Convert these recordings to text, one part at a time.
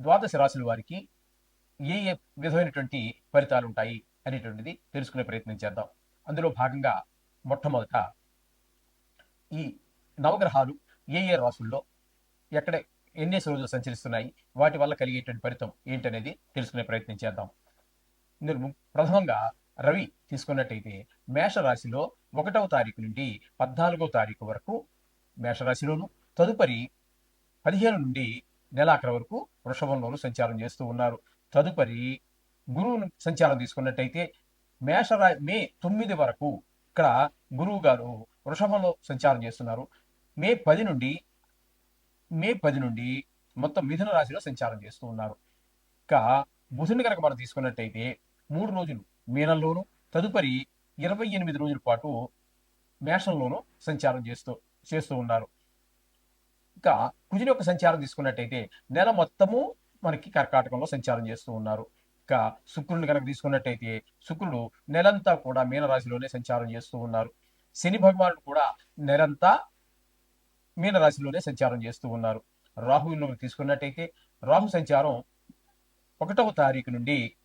ద్వాదశ రాశుల వారికి ఏ ఏ విధమైనటువంటి ఫలితాలు ఉంటాయి అనేటువంటిది తెలుసుకునే ప్రయత్నం చేద్దాం. అందులో భాగంగా మొట్టమొదట ఈ నవగ్రహాలు ఏ ఏ రాసుల్లో ఎక్కడ ఎన్ని రోజులు సంచరిస్తున్నాయి వాటి వల్ల కలిగేటువంటి ఫలితం ఏంటనేది తెలుసుకునే ప్రయత్నం చేద్దాం. ఇందులో ప్రథమంగా రవి తీసుకున్నట్టయితే మేషరాశిలో ఒకటవ తారీఖు నుండి పద్నాలుగవ తారీఖు వరకు మేషరాశిలోను తదుపరి పదిహేను నుండి నెలాఖరు వరకు వృషభంలోను సంచారం చేస్తూ ఉన్నారు. తదుపరి గురువు సంచారం తీసుకున్నట్టయితే మేషరా మే తొమ్మిది వరకు ఇక్కడ గురువు గారు వృషభంలో సంచారం చేస్తున్నారు. మే పది నుండి మే పది నుండి మొత్తం మిథున రాశిలో సంచారం చేస్తూ ఉన్నారు. ఇంకా బుధుని కనుక మనం తీసుకున్నట్టయితే మూడు రోజులు మీనంలోను తదుపరి ఇరవై ఎనిమిది రోజుల పాటు మేషంలోనూ సంచారం చేస్తూ చేస్తూ ఉన్నారు. ఇంకా కుజుని యొక్క సంచారం తీసుకున్నట్టయితే నెల మొత్తము మనకి కర్కాటకంలో సంచారం చేస్తూ ఉన్నారు. ఇంకా శుక్రుని కనుక తీసుకున్నట్టయితే శుక్రుడు నెలంతా కూడా మీనరాశిలోనే సంచారం చేస్తూ ఉన్నారు. శని భగవానుడు కూడా నెలంతా మీనరాశిలోనే సంచారం చేస్తూ ఉన్నారు. రాహువులో తీసుకున్నట్టయితే రాహు సంచారం ఒకటవ తారీఖు నుండి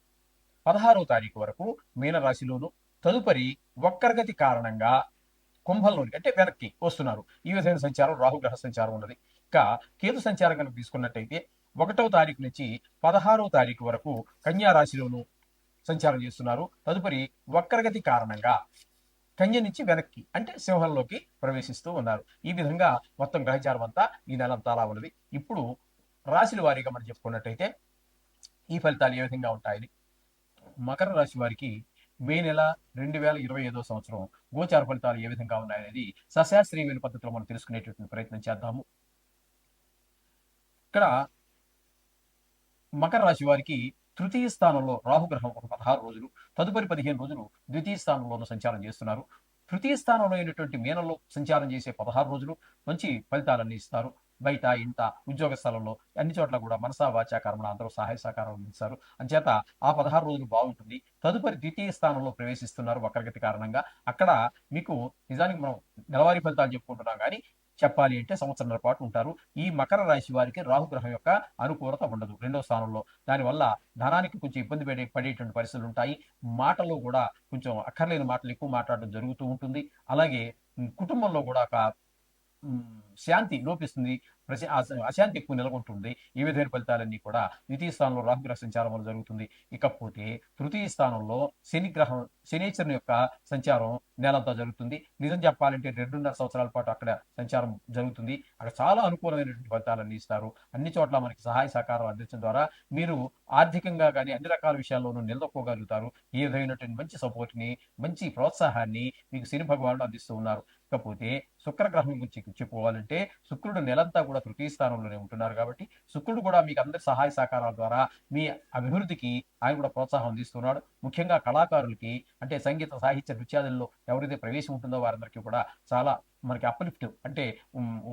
పదహారవ తారీఖు వరకు మీనరాశిలోను తదుపరి వక్రగతి కారణంగా కుంభంలోని అంటే వెనక్కి వస్తున్నారు. ఈ విధమైన సంచారం రాహుగ్రహ సంచారం ఉన్నది. ఇంకా కేతు సంచారం కనుక తీసుకున్నట్టయితే ఒకటవ తారీఖు నుంచి పదహారవ తారీఖు వరకు కన్యా రాశిలోను సంచారం చేస్తున్నారు. తదుపరి వక్రగతి కారణంగా కన్య నుంచి వెనక్కి అంటే సింహంలోకి ప్రవేశిస్తూ ఉన్నారు. ఈ విధంగా మొత్తం గ్రహచారం అంతా ఈ నెలంతా అలా ఉన్నది. ఇప్పుడు రాశుల వారీగా మనం చెప్పుకున్నట్టయితే ఈ ఫలితాలు ఏ విధంగా ఉంటాయని? మకర రాశి వారికి మే నెల రెండు వేల ఇరవై ఐదో సంవత్సరం గోచార ఫలితాలు ఏ విధంగా ఉన్నాయనేది సశాస్త్రీయమైన పద్ధతిలో మనం తెలుసుకునేటటువంటి ప్రయత్నం చేద్దాము. ఇక్కడ మకర రాశి వారికి తృతీయ స్థానంలో రాహుగ్రహం ఒక పదహారు రోజులు తదుపరి పదిహేను రోజులు ద్వితీయ స్థానంలోనూ సంచారం చేస్తున్నారు. తృతీయ స్థానంలో అయినటువంటి మీనంలో సంచారం చేసే పదహారు రోజులు మంచి ఫలితాలన్నీ ఇస్తారు. బయట ఇంట ఉద్యోగ స్థలంలో అన్ని చోట్ల కూడా మనసా వాచా కర్మణ అందరూ సహాయ సహకారం అందించారు అంచేత ఆ పదహారు రోజులు బాగుంటుంది. తదుపరి ద్వితీయ స్థానంలో ప్రవేశిస్తున్నారు వక్రగతి కారణంగా. అక్కడ మీకు నిజానికి మనం నెలవారీ ఫలితాలు చెప్పుకుంటున్నాం కానీ చెప్పాలి అంటే సంవత్సరాల పాటు ఉంటారు. ఈ మకర రాశి వారికి రాహుగ్రహం యొక్క అనుకూలత ఉండదు రెండో స్థానంలో. దానివల్ల ధనానికి కొంచెం ఇబ్బంది పడే పడేటువంటి పరిస్థితులు ఉంటాయి. మాటలో కూడా కొంచెం అక్కర్లేని మాటలు ఎక్కువ మాట్లాడడం జరుగుతూ ఉంటుంది. అలాగే కుటుంబంలో కూడా ఒక శాంతి లోపిస్తుంది ప్రశా అశాంతి ఎక్కువ నెలకొంటుంది. ఈ విధమైన ఫలితాలన్నీ కూడా ద్వితీయ స్థానంలో రాహుగ్రహ సంచారం వల్ల జరుగుతుంది. ఇకపోతే తృతీయ స్థానంలో శనిగ్రహం శనీశ్వరుని యొక్క సంచారం నెలంతా జరుగుతుంది. నిజం చెప్పాలంటే రెండున్నర సంవత్సరాల పాటు అక్కడ సంచారం జరుగుతుంది. అక్కడ చాలా అనుకూలమైనటువంటి ఫలితాలన్నీ ఇస్తారు. అన్ని చోట్ల మనకి సహాయ సహకారం అందించడం ద్వారా మీరు ఆర్థికంగా కానీ అన్ని రకాల విషయాల్లోనూ నిలదొక్కోగలుగుతారు. ఈ విధమైనటువంటి మంచి సపోర్ట్ని మంచి ప్రోత్సాహాన్ని మీకు శని భగవానుడు అందిస్తూ ఉన్నారు. ఇకపోతే శుక్రగ్రహం గురించి చెప్పుకోవాలంటే శుక్రుడు నెలంతా కూడా తృతీయ స్థానంలోనే ఉంటున్నారు కాబట్టి శుక్రుడు కూడా మీకు అందరి సహాయ సహకారాల ద్వారా మీ అభివృద్ధికి ఆయన కూడా ప్రోత్సాహం అందిస్తున్నాడు. ముఖ్యంగా కళాకారులకి అంటే సంగీత సాహిత్య నృత్యాదుల్లో ఎవరైతే ప్రవేశం ఉంటుందో వారందరికీ కూడా చాలా మనకి అప్లిఫ్ట్ అంటే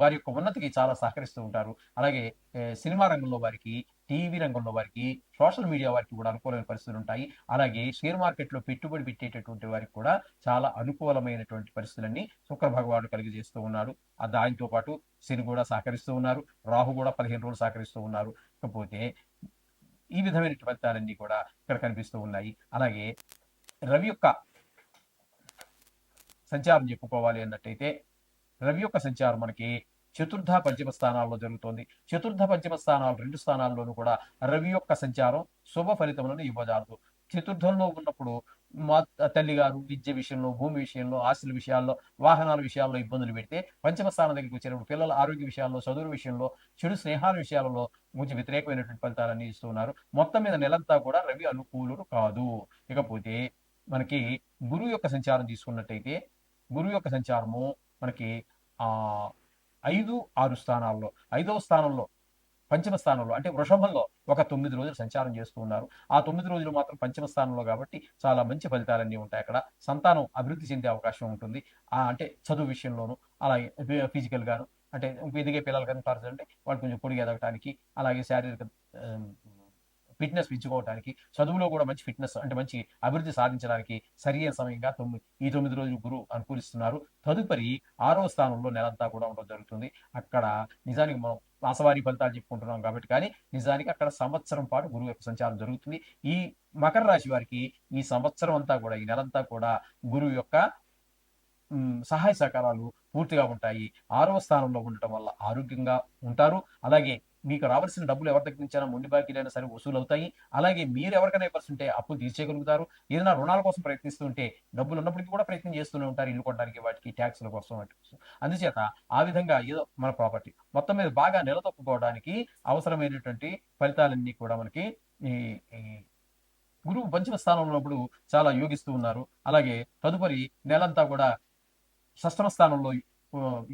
వారి యొక్క ఉన్నతికి చాలా సహకరిస్తూ ఉంటారు. అలాగే సినిమా రంగంలో వారికి టీవీ రంగంలో వారికి సోషల్ మీడియా వారికి కూడా అనుకూలమైన పరిస్థితులు ఉంటాయి. అలాగే షేర్ మార్కెట్లో పెట్టుబడి పెట్టేటటువంటి వారికి కూడా చాలా అనుకూలమైనటువంటి పరిస్థితులన్నీ శుక్ర భగవానుడు చేస్తూ ఉన్నాడు ఆ దానితో పాటు శని కూడా సహకరిస్తూ ఉన్నారు. రాహు కూడా పదిహేను రోజులు సహకరిస్తూ ఉన్నారు. ఇకపోతే ఈ విధమైన ఫలితాలన్నీ కూడా ఇక్కడ కనిపిస్తూ ఉన్నాయి. అలాగే రవి యొక్క సంచారం చెప్పుకోవాలి అన్నట్టయితే రవి యొక్క సంచారం మనకి చతుర్థ పంచమ స్థానాల్లో జరుగుతోంది. చతుర్థ పంచమ స్థానాలు రెండు స్థానాల్లోనూ కూడా రవి యొక్క సంచారం శుభ ఫలితములను ఇవ్వజాలదు. చతుర్థంలో ఉన్నప్పుడు మా తల్లి గారు విద్య విషయంలో భూమి విషయంలో ఆస్తుల విషయాల్లో వాహనాల విషయాల్లో ఇబ్బందులు పెడితే పంచమ స్థానం దగ్గరికి వచ్చినప్పుడు పిల్లల ఆరోగ్య విషయాల్లో చదువు విషయంలో చెడు స్నేహాల విషయాలలో కొంచెం వ్యతిరేకమైనటువంటి ఫలితాలన్నీ ఇస్తున్నారు మొత్తం మీద నెలంతా కూడా రవి అనుకూలుడు కాదు. ఇకపోతే మనకి గురువు యొక్క సంచారం తీసుకున్నట్టయితే గురువు యొక్క సంచారము మనకి ఆ ఐదు ఆరు స్థానాల్లో ఐదవ స్థానంలో పంచమ స్థానంలో అంటే వృషభంలో ఒక తొమ్మిది రోజులు సంచారం చేస్తూ ఉన్నారు. ఆ తొమ్మిది రోజులు మాత్రం పంచమ స్థానంలో కాబట్టి చాలా మంచి ఫలితాలన్నీ ఉంటాయి అక్కడ. సంతానం అభివృద్ధి చెందే అవకాశం ఉంటుంది. ఆ అంటే చదువు విషయంలోనూ అలాగే ఫిజికల్ గాను అంటే ఎదిగే పిల్లలు కనుక అంటే వాళ్ళు కొంచెం పొడిగి ఎదగటానికి అలాగే శారీరక ఫిట్నెస్ పెంచుకోవడానికి చదువులో కూడా మంచి ఫిట్నెస్ అంటే మంచి అభివృద్ధి సాధించడానికి సరియైన సమయంగా తొమ్మిది ఈ తొమ్మిది రోజులు గురువు అనుకూలిస్తున్నారు. తదుపరి ఆరవ స్థానంలో నెలంతా కూడా ఉండడం జరుగుతుంది. అక్కడ నిజానికి మనం మాసవారీ ఫలితాలు చెప్పుకుంటున్నాం కాబట్టి కానీ నిజానికి అక్కడ సంవత్సరం పాటు గురువు యొక్క సంచారం జరుగుతుంది. ఈ మకర రాశి వారికి ఈ సంవత్సరం అంతా కూడా ఈ నెలంతా కూడా గురువు యొక్క సహాయ సహకారాలు పూర్తిగా ఉంటాయి. ఆరవ స్థానంలో ఉండటం వల్ల ఆరోగ్యంగా ఉంటారు. అలాగే మీకు రావాల్సిన డబ్బులు ఎవరి దగ్గర నుంచైనా మొండి బాకీలైనా సరే వసూలు అవుతాయి అలాగే మీరు ఎవరికైనా ఇవ్వాల్సి ఉంటే అప్పులు తీర్చేయగలుగుతారు. ఏదైనా రుణాల కోసం ప్రయత్నిస్తుంటే డబ్బులు ఉన్నప్పటికీ కూడా ప్రయత్నం చేస్తూనే ఉంటారు. ఇల్లు కొనడానికి వాటికి ట్యాక్స్ల కోసం వాటి కోసం. అందుచేత ఆ విధంగా ఏదో మన ప్రాపర్టీ మొత్తం మీద బాగా నిలదొక్కుకోవడానికి అవసరమైనటువంటి ఫలితాలన్నీ కూడా మనకి ఈ గురువు పంచమ స్థానంలో ఉన్నప్పుడు చాలా యోగిస్తూ ఉన్నారు. అలాగే తదుపరి నెలంతా కూడా షష్టమ స్థానంలో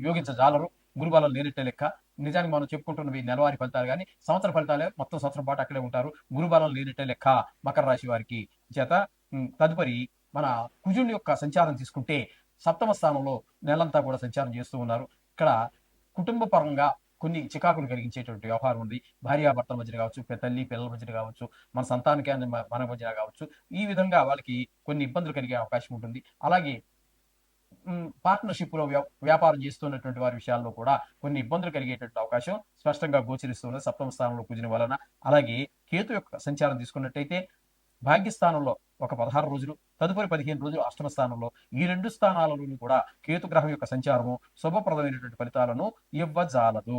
యోగించజాలరు గురుబలం లేనట్టే లెక్క. నిజానికి మనం చెప్పుకుంటున్నవి నెలవారి ఫలితాలు కానీ సంవత్సర ఫలితాలే మొత్తం సంవత్సరం పాటు అక్కడే ఉంటారు. గురుబలం లేనట్టే లెక్క మకర రాశి వారికి. చేత తదుపరి మన కుజుని యొక్క సంచారం తీసుకుంటే సప్తమ స్థానంలో నెలంతా కూడా సంచారం చేస్తూ ఉన్నారు. ఇక్కడ కుటుంబ పరంగా కొన్ని చికాకులు కలిగించేటువంటి వ్యవహారం ఉంది. భార్యాభర్తల మధ్య కావచ్చు తల్లి పిల్లల మధ్యన కావచ్చు మన సంతానికే మన మధ్య కావచ్చు. ఈ విధంగా వాళ్ళకి కొన్ని ఇబ్బందులు కలిగే అవకాశం ఉంటుంది. అలాగే పార్ట్నర్షిప్లో వ్యా- వ్యాపారం చేస్తున్నటువంటి వారి విషయాల్లో కూడా కొన్ని ఇబ్బందులు కలిగేటువంటి అవకాశం స్పష్టంగా గోచరిస్తున్నది సప్తమ స్థానంలో కుజిన వలన అలాగే కేతు యొక్క సంచారం తీసుకున్నట్టయితే భాగ్యస్థానంలో ఒక పదహారు రోజులు తదుపరి పదిహేను రోజులు అష్టమ స్థానంలో ఈ రెండు స్థానాలలోనూ కూడా కేతు గ్రహం యొక్క సంచారము శుభప్రదమైనటువంటి ఫలితాలను ఇవ్వజాలదు.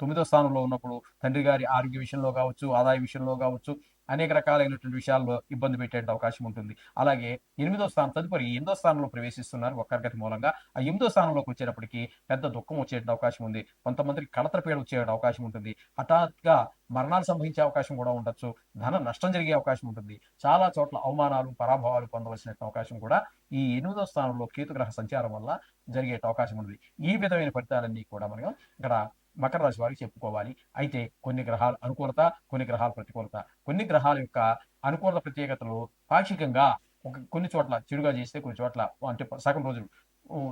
తొమ్మిదో స్థానంలో ఉన్నప్పుడు తండ్రి గారి ఆరోగ్య విషయంలో కావచ్చు ఆదాయ విషయంలో కావచ్చు అనేక రకాలైనటువంటి విషయాల్లో ఇబ్బంది పెట్టే అవకాశం ఉంటుంది. అలాగే ఎనిమిదో స్థానం తదుపరి ఎనిమిదో స్థానంలో ప్రవేశిస్తున్నారు వక్రగతి మూలంగా. ఆ ఎనిమిదో స్థానంలోకి వచ్చేటప్పటికి పెద్ద దుఃఖం వచ్చే అవకాశం ఉంది. కొంతమందికి కలతపేడ వచ్చే అవకాశం ఉంటుంది. హఠాత్గా మరణాలు సంభవించే అవకాశం కూడా ఉండొచ్చు. ధన నష్టం జరిగే అవకాశం ఉంటుంది. చాలా చోట్ల అవమానాలు పరాభవాలు పొందవలసిన అవకాశం కూడా ఈ ఎనిమిదో స్థానంలో కేతుగ్రహ సంచారం వల్ల జరిగే అవకాశం ఉంది ఈ విధమైన ఫలితాలన్నీ కూడా మనం ఇక్కడ మకర రాశి వారికి చెప్పుకోవాలి. అయితే కొన్ని గ్రహాలు అనుకూలత కొన్ని గ్రహాలు ప్రతికూలత. కొన్ని గ్రహాల యొక్క అనుకూలత ప్రత్యేకతలు పాక్షికంగా ఒక కొన్ని చోట్ల చెడుగా చేస్తే కొన్ని చోట్ల అంటే సగం రోజులు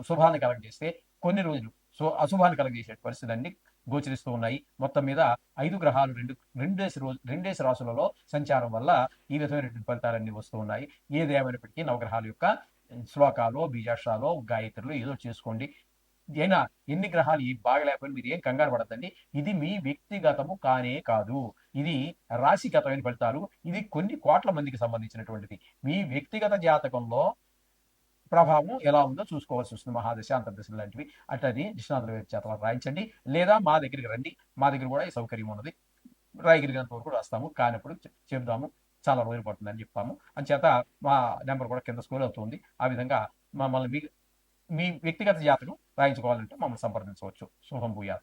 శుభాన్ని కలగజేస్తే కొన్ని రోజులు సో అశుభాన్ని కలగజేసే పరిస్థితులన్నీ గోచరిస్తూ ఉన్నాయి. మొత్తం మీద ఐదు గ్రహాలు రెండు రెండేసి రోజు రెండేసి రాసులలో సంచారం వల్ల ఈ విధమైనటువంటి ఫలితాలన్నీ వస్తూ ఉన్నాయి. ఏదేమైనప్పటికీ నవగ్రహాల యొక్క శ్లోకాలు బీజాక్షాలు గాయత్రులు ఏదో చేసుకోండి. అయినా ఎన్ని గ్రహాలు ఈ బాగలేకపోయినా మీరు ఏం కంగారు పడద్దండి. ఇది మీ వ్యక్తిగతము కానే కాదు. ఇది రాశిగతమైన ఫలితాలు. ఇది కొన్ని కోట్ల మందికి సంబంధించినటువంటిది. మీ వ్యక్తిగత జాతకంలో ప్రభావం ఎలా ఉందో చూసుకోవాల్సి వస్తుంది. మహాదశ అంతర్దశ లాంటివి. అట్లని నిష్ణాతుల చేత రాయించండి. లేదా మా దగ్గరికి రండి. మా దగ్గర కూడా ఈ సౌకర్యం ఉన్నది. రాయగిరిగినంత వరకు రాస్తాము కానప్పుడు చెబుదాము. చాలా రోజులు పడుతుందని చెప్పాము చేత మా నెంబర్ కూడా కింద స్కూల్ అవుతుంది. ఆ విధంగా మమ్మల్ని మీ వ్యక్తిగత జాతకం రాయించుకోవాలంటే మమ్మల్ని సంప్రదించవచ్చు. శుభం భూయాత్.